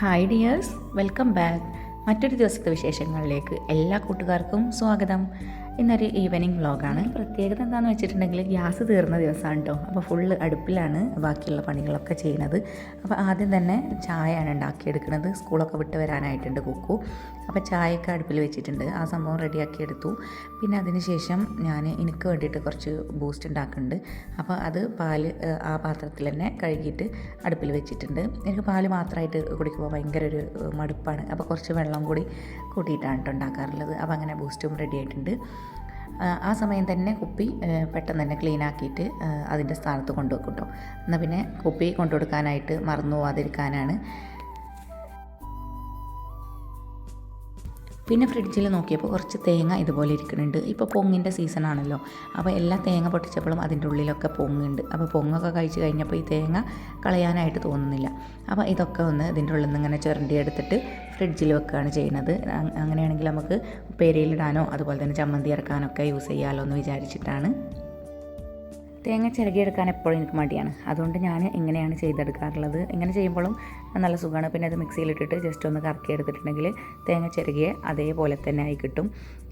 Hi dears welcome back മറ്റൊരു ദിവസത്തെ വിശേഷങ്ങളിലേക്ക് എല്ലാ കൂട്ടുകാർക്കും സ്വാഗതം. ഇന്നൊരു ഈവനിങ് വ്ലോഗാണ് പ്രത്യേകത എന്താണെന്ന് വെച്ചിട്ടുണ്ടെങ്കിൽ ഗ്യാസ് തീർന്ന ദിവസമാണ് കേട്ടോ അപ്പോൾ ഫുള്ള് അടുപ്പിലാണ് ബാക്കിയുള്ള പണികളൊക്കെ ചെയ്യുന്നത്. അപ്പോൾ ആദ്യം തന്നെ ചായയാണ് ഉണ്ടാക്കിയെടുക്കുന്നത്. സ്കൂളൊക്കെ വിട്ട് വരാനായിട്ടുണ്ട് കുക്കു. അപ്പോൾ ചായയൊക്കെ അടുപ്പിൽ വെച്ചിട്ടുണ്ട്. ആ സംഭവം റെഡിയാക്കി എടുത്തു. പിന്നെ അതിനുശേഷം ഞാൻ എനിക്ക് വേണ്ടിയിട്ട് കുറച്ച് ബൂസ്റ്റ് ഉണ്ടാക്കുന്നുണ്ട്. അപ്പോൾ അത് പാൽ ആ പാത്രത്തിൽ തന്നെ കഴുകിയിട്ട് അടുപ്പിൽ വെച്ചിട്ടുണ്ട്. എനിക്ക് പാൽ മാത്രമായിട്ട് കുടിക്കുമ്പോൾ ഭയങ്കര ഒരു മടുപ്പാണ്. അപ്പോൾ കുറച്ച് വെള്ളം കൂടി കൂട്ടിയിട്ടാണ് കേട്ടോ ഉണ്ടാക്കാറുള്ളത്. അപ്പോൾ അങ്ങനെ ബൂസ്റ്റും റെഡി ആയിട്ടുണ്ട്. ആ, സമയം തന്നെ കുപ്പി പെട്ടെന്ന് തന്നെ ക്ലീൻ ആക്കിയിട്ട് അതിന്റെ സ്ഥാനത്ത് കൊണ്ടുവെക്കും കേട്ടോ എന്നാൽ പിന്നെ കുപ്പി കൊണ്ടുകൊടുക്കാനായിട്ട് മറന്നു പോവാതിരിക്കാനാണ്. പിന്നെ ഫ്രിഡ്ജിൽ നോക്കിയപ്പോൾ കുറച്ച് തേങ്ങ ഇതുപോലെ ഇരിക്കുന്നുണ്ട്. ഇപ്പോൾ പൊങ്ങിന്റെ സീസൺ ആണല്ലോ. അപ്പോൾ എല്ലാ തേങ്ങ പൊട്ടിച്ചപ്പോഴും അതിന്റെ ഉള്ളിലൊക്കെ പൊങ്ങുണ്ട് അപ്പോൾ പൊങ്ങൊക്കെ കഴിച്ച് കഴിഞ്ഞപ്പോൾ ഈ തേങ്ങ കളയാനായിട്ട് തോന്നുന്നില്ല. അപ്പോൾ ഇതൊക്കെ ഒന്ന് ഇതിന്റെ ഉള്ളിൽ നിന്ന് ഇങ്ങനെ ചുരണ്ടി എടുത്തിട്ട് ഫ്രിഡ്ജിൽ വെക്കുകയാണ് ചെയ്യുന്നത്. അങ്ങനെയാണെങ്കിൽ നമുക്ക് ഉപ്പേരിയിലിടാനോ അതുപോലെ തന്നെ ചമ്മന്തി ഇറക്കാനൊക്കെ യൂസ് ചെയ്യാമല്ലോ എന്ന് വിചാരിച്ചിട്ടാണ്. തേങ്ങ ചിരകിയെടുക്കാൻ എപ്പോഴും എനിക്ക് മടിയാണ്. അതുകൊണ്ട് ഞാൻ ഇങ്ങനെയാണ് ചെയ്തെടുക്കാറുള്ളത്? ഇങ്ങനെ ചെയ്യുമ്പോഴും നല്ല സുഖമാണ്. പിന്നെ അത് മിക്സിയിലിട്ടിട്ട് ജസ്റ്റ് ഒന്ന് കറക്കി എടുത്തിട്ടുണ്ടെങ്കിൽ തേങ്ങ ചിരകിയെ അതേപോലെ തന്നെ ആയി കിട്ടും.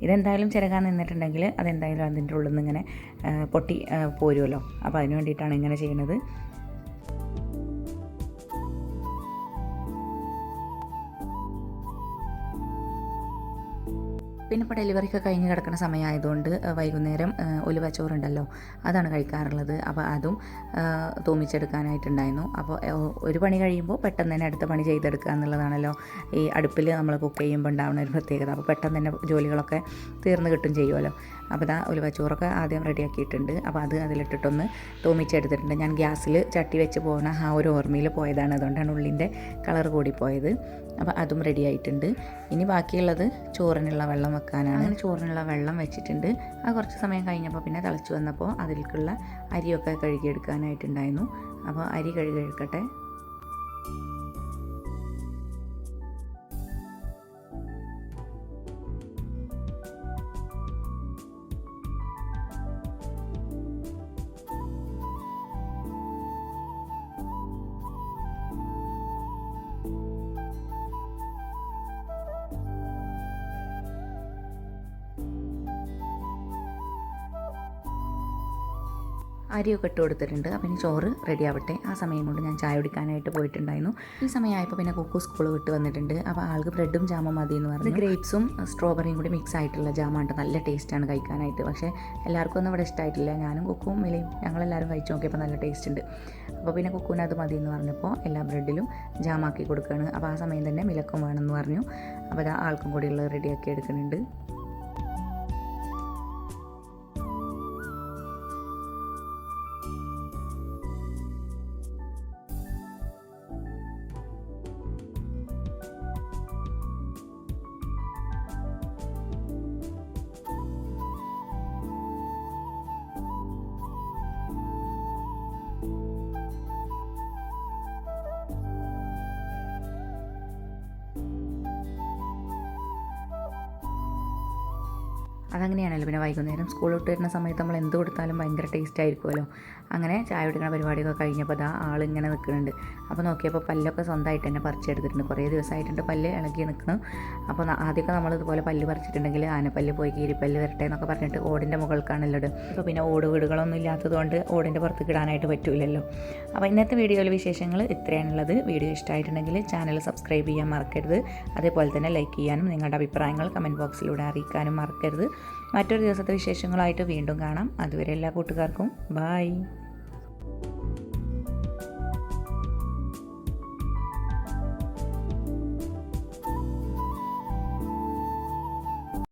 ഇതെന്തായാലും ചിരകാൻ നിന്നിട്ടുണ്ടെങ്കിൽ അതെന്തായാലും അതിന്റെ ഉള്ളിൽ നിന്ന് ഇങ്ങനെ പൊട്ടി പോരുമല്ലോ അപ്പോൾ അതിന് വേണ്ടിയിട്ടാണ് ഇങ്ങനെ ചെയ്യുന്നത്. പിന്നെ ഇപ്പോൾ ഡെലിവറിയൊക്കെ കഴിഞ്ഞ് കിടക്കുന്ന സമയമായതുകൊണ്ട് വൈകുന്നേരം ഉലുവ ചോറുണ്ടല്ലോ അതാണ് കഴിക്കാറുള്ളത്. അപ്പോൾ അതും തൂമിച്ചെടുക്കാനായിട്ടുണ്ടായിരുന്നു. അപ്പോൾ ഒരു പണി കഴിയുമ്പോൾ പെട്ടെന്ന് തന്നെ അടുത്ത പണി ചെയ്തെടുക്കുക എന്നുള്ളതാണല്ലോ ഈ അടുപ്പിൽ നമ്മൾ കുക്ക് ചെയ്യുമ്പോൾ ഉണ്ടാവുന്ന ഒരു പ്രത്യേകത. അപ്പോൾ പെട്ടെന്ന് തന്നെ ജോലികളൊക്കെ തീർന്നു കിട്ടും ചെയ്യുമല്ലോ അപ്പോൾ ഇതാ ഉലുവ ചോറൊക്കെ ആദ്യം റെഡിയാക്കിയിട്ടുണ്ട്. അപ്പോൾ അത് അതിലിട്ടിട്ടൊന്ന് തൂമിച്ചെടുത്തിട്ടുണ്ട്. ഞാൻ ഗ്യാസിൽ ചട്ടി വെച്ച് പോകുന്ന ആ ഒരു ഓർമ്മയിൽ പോയതാണ്. അതുകൊണ്ടാണ് ഉള്ളിന്റെ കളർ കൂടി പോയത് അപ്പോൾ അതും റെഡി ആയിട്ടുണ്ട്. ഇനി ബാക്കിയുള്ളത് ചോറിനുള്ള വെള്ളം വെക്കാനാണ്. അങ്ങനെ ചോറിനുള്ള വെള്ളം വെച്ചിട്ടുണ്ട്. അത് കുറച്ച് സമയം കഴിഞ്ഞപ്പോൾ പിന്നെ തിളച്ച് വന്നപ്പോൾ അതിലേക്കുള്ള അരിയൊക്കെ കഴുകിയെടുക്കാനായിട്ടുണ്ടായിരുന്നു. അപ്പോൾ അരി കഴുകി അരിയൊക്കെ ഇട്ട് കൊടുത്തിട്ടുണ്ട്. അപ്പം ഇനി ചോറ് റെഡി ആവട്ടെ. ആ സമയം കൊണ്ട് ഞാൻ ചായ കുടിക്കാനായിട്ട് പോയിട്ടുണ്ടായിരുന്നു. ഈ സമയമായപ്പോൾ പിന്നെ കുക്കു സ്കൂൾ വിട്ട് വന്നിട്ടുണ്ട്. അപ്പോൾ ആൾക്ക് ബ്രെഡും ജാമും മതി എന്ന് പറഞ്ഞു ഗ്രേപ്സും സ്ട്രോബെറിയും കൂടി മിക്സ് ആയിട്ടുള്ള ജാമാണ് നല്ല ടേസ്റ്റാണ് കഴിക്കാനായിട്ട്. പക്ഷേ എല്ലാവർക്കും ഒന്നും ഇവിടെ ഇഷ്ടമായിട്ടില്ല ഞാനും കുക്കും മിലയും ഞങ്ങളെല്ലാവരും കഴിച്ചു നോക്കിയപ്പോൾ നല്ല ടേസ്റ്റ് ഉണ്ട്. അപ്പോൾ പിന്നെ കുക്കുവിന് അത് മതി എന്ന് പറഞ്ഞപ്പോൾ എല്ലാ ബ്രെഡിലും ജാമാക്കി കൊടുക്കുകയാണ് അപ്പോൾ ആ സമയം തന്നെ മിലക്കും വേണമെന്ന് പറഞ്ഞു. അപ്പോൾ അത് ആൾക്കും കൂടിയുള്ളത് റെഡിയാക്കി എടുക്കുന്നുണ്ട്. അതങ്ങനെയാണല്ലോ പിന്നെ വൈകുന്നേരം സ്കൂൾ വിട്ട് വരുന്ന സമയത്ത് നമ്മൾ എന്ത് കൊടുത്താലും ഭയങ്കര ടേസ്റ്റ് ആയിരിക്കുമല്ലോ. അങ്ങനെ ചായ കുടിക്കുന്ന പരിപാടിയൊക്കെ കഴിഞ്ഞപ്പോൾ അതാ ആളിങ്ങനെ നിൽക്കുന്നുണ്ട് അപ്പോൾ നോക്കിയപ്പോൾ പല്ലൊക്കെ സ്വന്തമായിട്ട് തന്നെ പറിച്ചെടുത്തിട്ടുണ്ട് കുറേ ദിവസമായിട്ടുണ്ട് പല്ല് ഇളകി നിൽക്കുന്നു അപ്പോൾ ആദ്യമൊക്കെ നമ്മൾ ഇതുപോലെ പല്ല് പറിച്ചിട്ടുണ്ടെങ്കിൽ ആനപ്പല്ല് പോയി കീരിപ്പല്ല് വരട്ടെ എന്നൊക്കെ പറഞ്ഞിട്ട് ഓടിന്റെ മുകൾക്കാണല്ലോ ഇത് അപ്പോൾ പിന്നെ ഓട് വീടുകളൊന്നും ഇല്ലാത്തതുകൊണ്ട് ഓടിന്റെ പുറത്ത് ഇടാനായിട്ട് പറ്റൂലല്ലോ. അപ്പോൾ ഇന്നത്തെ വീഡിയോയിലെ വിശേഷങ്ങൾ ഇത്രയാണുള്ളത്. വീഡിയോ ഇഷ്ടമായിട്ടുണ്ടെങ്കിൽ ചാനൽ സബ്സ്ക്രൈബ് ചെയ്യാൻ മറക്കരുത്. അതേപോലെ തന്നെ ലൈക്ക് ചെയ്യാനും നിങ്ങളുടെ അഭിപ്രായങ്ങൾ കമന്റ് ബോക്സിലൂടെ അറിയിക്കാനും മറക്കരുത്. മറ്റൊരു ദിവസത്തെ വിശേഷങ്ങളായിട്ട് വീണ്ടും കാണാം. അതുവരെ എല്ലാ കൂട്ടുകാർക്കും ബായ്